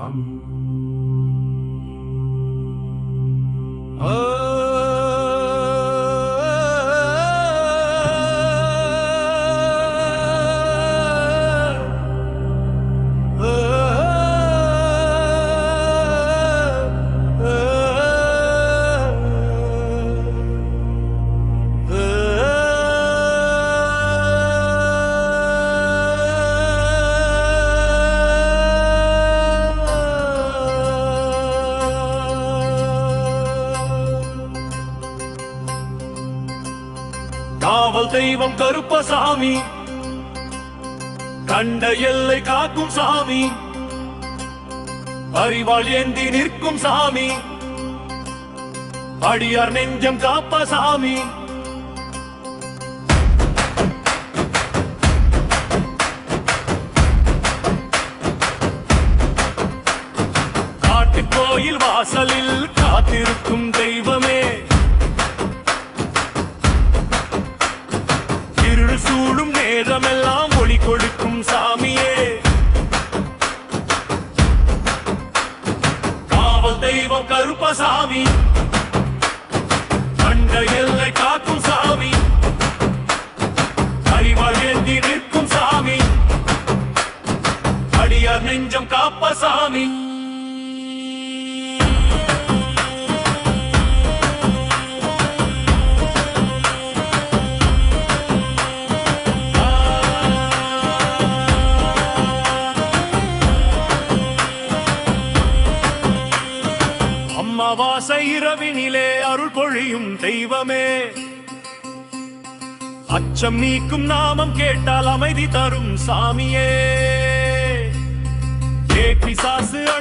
Muhammad காவல் தெய்வம் கருப்பசாமி. கண்ட எல்லை காக்கும் சாமி. அறிவாள் ஏந்தி நிற்கும் சாமி. அடியார் நெஞ்சம் காப்ப சாமி. காட்டு கோயில் வாசலில் காத்திருக்கும் தெய்வமே. வேதமெல்லாம் ஒளி கொடுக்கும் சாமியே. காவல் தெய்வம் கருப்பசாமி. கண்ட எல்லை காக்கும் சாமி. அறிவாள் ஏந்தி நிற்கும் சாமி. அடியார் நெஞ்சம் காப்ப சாமி. அம்மாவாசை இரவினிலே அருள் பொழியும் தெய்வமே. அச்சம் நீக்கும் நாமம் கேட்டால் அமைதி தரும் சாமியே. ஏ பிசாசு